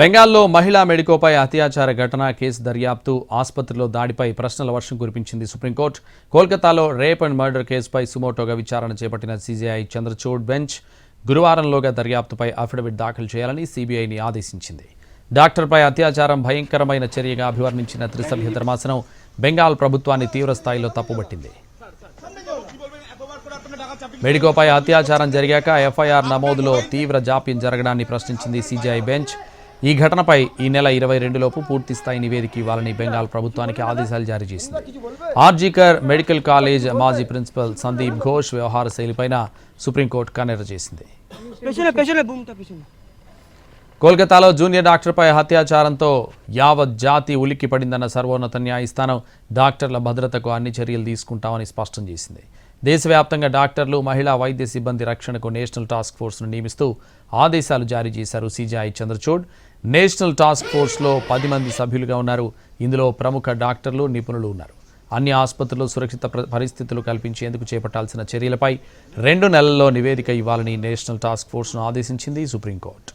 బెంగాల్లో మహిళా మెడికోపై అత్యాచార ఘటన కేసు దర్యాప్తు ఆసుపత్రిలో దాడిపై ప్రశ్నల వర్షం కురిపించింది సుప్రీంకోర్టు. కోల్కతాలో రేప్ అండ్ మర్డర్ కేసుపై సుమోటోగా విచారణ చేపట్టిన సీజీఐ చంద్రచూడ్ బెంచ్ గురువారంలోగా దర్యాప్తుపై అఫిడవిట్ దాఖలు చేయాలని సీబీఐని ఆదేశించింది. డాక్టర్పై అత్యాచారం భయంకరమైన చర్యగా అభివర్ణించిన త్రిసభ్య ధర్మాసనం బెంగాల్ ప్రభుత్వాన్ని తీవ్రస్థాయిలో తప్పుబట్టింది. మెడికోపై అత్యాచారం జరిగాక ఎఫ్ఐఆర్ నమోదులో తీవ్ర జాప్యం జరగడాన్ని ప్రశ్నించింది సీజీఐ బెంచ్. ఈ ఘటనపై ఈ నెల ఇరవై రెండులోపు పూర్తిస్థాయి నివేదిక ఇవ్వాలని బెంగాల్ ప్రభుత్వానికి ఆదేశాలు జారీ చేసింది. ఆర్జీకర్ మెడికల్ కాలేజ్ మాజీ ప్రిన్సిపల్ సందీప్ ఘోష్ వ్యవహార శైలిపై సుప్రీంకోర్టు కన్నెర చేసింది. కోల్కతాలో జూనియర్ డాక్టర్పై హత్యాచారంతో యావత్ జాతి ఉలిక్కి పడిందన్న సర్వోన్నత న్యాయస్థానం డాక్టర్ల భద్రతకు అన్ని చర్యలు తీసుకుంటామని స్పష్టం చేసింది. దేశవ్యాప్తంగా డాక్టర్లు మహిళా వైద్య సిబ్బంది రక్షణకు నేషనల్ టాస్క్ ఫోర్స్ను నియమిస్తూ ఆదేశాలు జారీ చేశారు సీజీఐ చంద్రచూడ్. నేషనల్ టాస్క్ ఫోర్స్లో పది మంది సభ్యులుగా ఉన్నారు. ఇందులో ప్రముఖ డాక్టర్లు నిపుణులు ఉన్నారు. అన్ని ఆసుపత్రులు సురక్షిత పరిస్థితులు కల్పించేందుకు చేపట్టాల్సిన చర్యలపై రెండు నెలల్లో నివేదిక ఇవ్వాలని నేషనల్ టాస్క్ ఫోర్స్ను ఆదేశించింది సుప్రీంకోర్టు.